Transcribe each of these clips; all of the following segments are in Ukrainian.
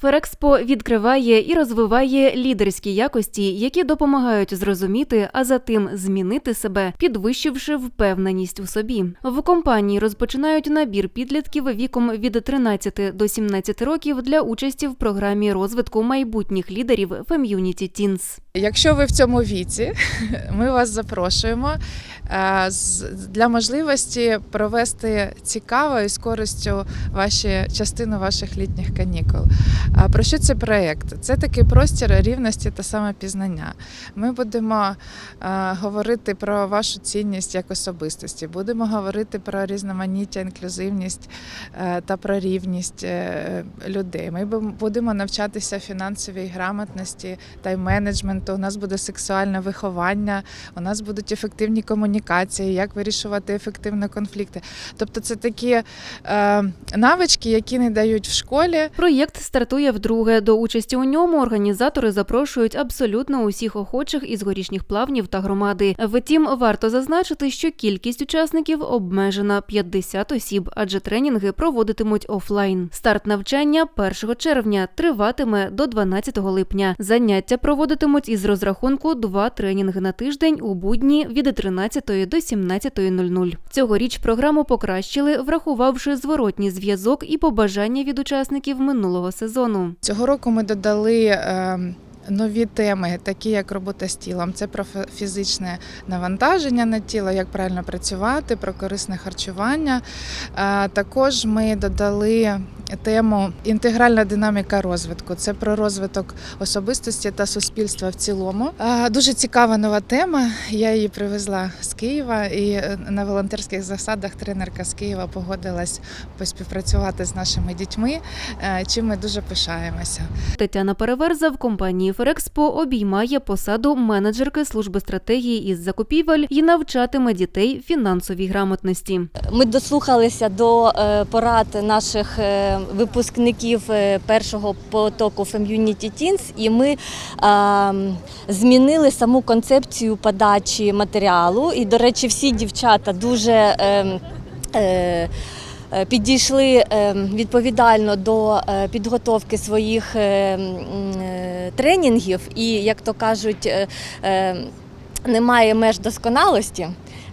Ферекспо відкриває і розвиває лідерські якості, які допомагають зрозуміти, а за тим змінити себе, підвищивши впевненість у собі. В компанії розпочинають набір підлітків віком від 13 до 17 років для участі в програмі розвитку майбутніх лідерів Femunity Teens. Якщо ви в цьому віці, ми вас запрошуємо е, для можливості провести цікаво і з користю ваші частину ваших літніх канікул. А Про що це проєкт? Це такий простір рівності та самопізнання. Ми будемо е, говорити про вашу цінність як особистості, будемо говорити про різноманіття, інклюзивність е, та про рівність е, людей. Ми будемо навчатися фінансовій грамотності, тайм-менеджменту. У нас буде сексуальне виховання, у нас будуть ефективні комунікації, як вирішувати ефективно конфлікти. Тобто, це такі навички, які не дають в школі. Проєкт стартує вдруге. До участі у ньому організатори запрошують абсолютно усіх охочих із горішніх плавнів та громади. Втім, варто зазначити, що кількість учасників обмежена 50 осіб, адже тренінги проводитимуть офлайн. Старт навчання 1 червня триватиме до 12 липня. Заняття проводитимуть із розрахунку два тренінги на тиждень у будні від 13 до 17.00. Цьогоріч програму покращили, врахувавши зворотній зв'язок і побажання від учасників минулого сезону. Цього року ми додали. Нові теми, такі як робота з тілом, це про фізичне навантаження на тіло, як правильно працювати, про корисне харчування. Також ми додали тему інтегральна динаміка розвитку. Це про розвиток особистості та суспільства в цілому. Дуже цікава нова тема. Я її привезла з Києва, і е, на волонтерських засадах тренерка з Києва погодилась поспівпрацювати з нашими дітьми, е, чим ми дуже пишаємося. Тетяна Переверза в компанії Ферекспо обіймає посаду менеджерки служби стратегії із закупівель і навчатиме дітей фінансовій грамотності. Ми дослухалися до е, порад наших е, випускників е, першого потоку Femunity Teens і ми змінили саму концепцію подачі матеріалу. І, до речі, всі дівчата дуже. е, е, е, Підійшли е, відповідально до е, підготовки своїх е, м, е, тренінгів, і, як то кажуть, е, е, немає меж досконалості.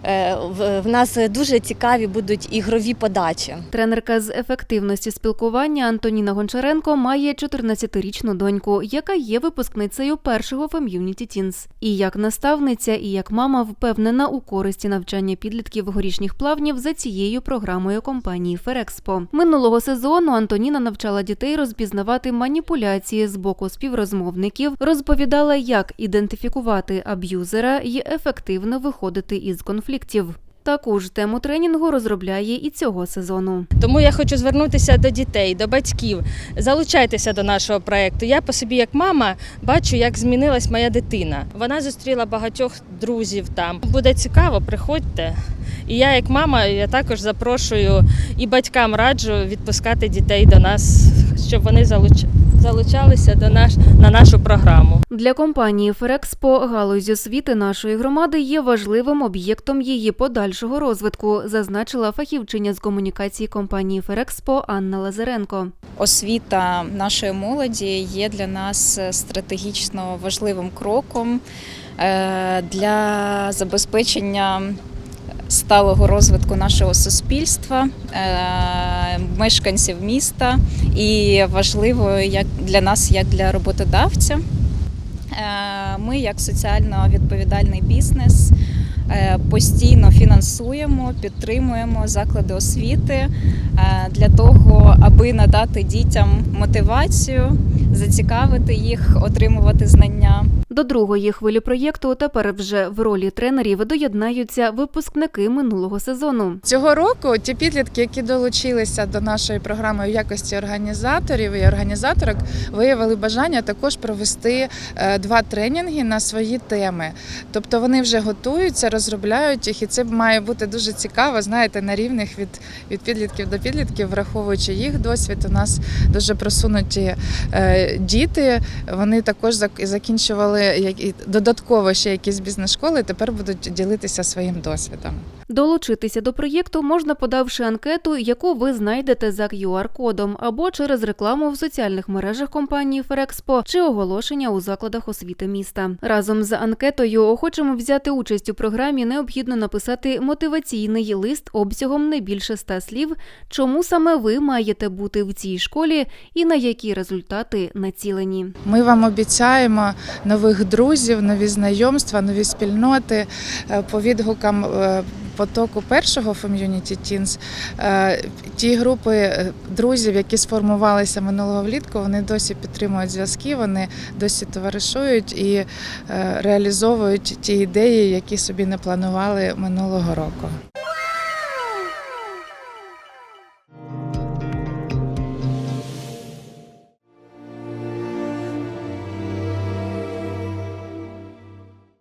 Е, В нас дуже цікаві будуть ігрові подачі. Тренерка з ефективності спілкування Антоніна Гончаренко має 14-річну доньку, яка є випускницею першого Femunity Teens. І як наставниця, і як мама впевнена у користі навчання підлітків горішніх плавнів за цією програмою компанії Ферекспо. Минулого сезону Антоніна навчала дітей розпізнавати маніпуляції з боку співрозмовників, розповідала, як ідентифікувати аб'юзера і ефективно виходити із конфліктів. Таку ж тему тренінгу розробляє і цього сезону. Тому я хочу звернутися до дітей, до батьків. Залучайтеся до нашого проекту. Я по собі, як мама, бачу, як змінилась моя дитина. Вона зустріла багатьох друзів там. Буде цікаво, приходьте. І я, як мама, я також запрошую і батькам раджу відпускати дітей до нас, щоб вони залуч... залучалися до наш... на нашу програму. Для компанії Ферекспо галузь освіти нашої громади є важливим об'єктом її подальшого розвитку, зазначила фахівчиня з комунікації компанії Ферекспо Анна Лазаренко. освіта нашої молоді є для нас стратегічно важливим кроком е, для забезпечення сталого розвитку нашого суспільства, е, мешканців міста і важливо як для нас, як для роботодавця. Е, Ми, як соціально відповідальний бізнес, е, постійно фінансуємо, підтримуємо заклади освіти для того, аби надати дітям мотивацію, зацікавити їх, отримувати знання. До другої хвилі проєкту тепер вже в ролі тренерів доєднаються випускники минулого сезону. Цього року ті підлітки, які долучилися до нашої програми в якості організаторів і організаторок, виявили бажання також провести е, два тренінги на свої теми. Тобто вони вже готуються, розробляють. їх, і це має бути дуже цікаво, знаєте, на рівних від, від підлітків до підлітків, враховуючи їх досвід. У нас дуже просунуті е, діти. Вони також зак- закінчували додатково ще якісь бізнес-школи. Тепер будуть ділитися своїм досвідом. Долучитися до проєкту можна подавши анкету, яку ви знайдете за QR-кодом або через рекламу в соціальних мережах компанії Ферекспо чи оголошення у закладах освіти міста. Разом з анкетою охочемо взяти участь у програмі необхідно написати мотиваційний лист обсягом не більше ста слів, чому саме ви маєте бути в цій школі і на які результати націлені. Ми вам обіцяємо нових друзів, нові знайомства, нові спільноти Е, по відгукам. е, Потоку першого Community Teens, е, ті групи друзів, які сформувалися минулого влітку, вони досі підтримують зв'язки, вони досі товаришують і реалізовують ті ідеї, які собі не планували минулого року.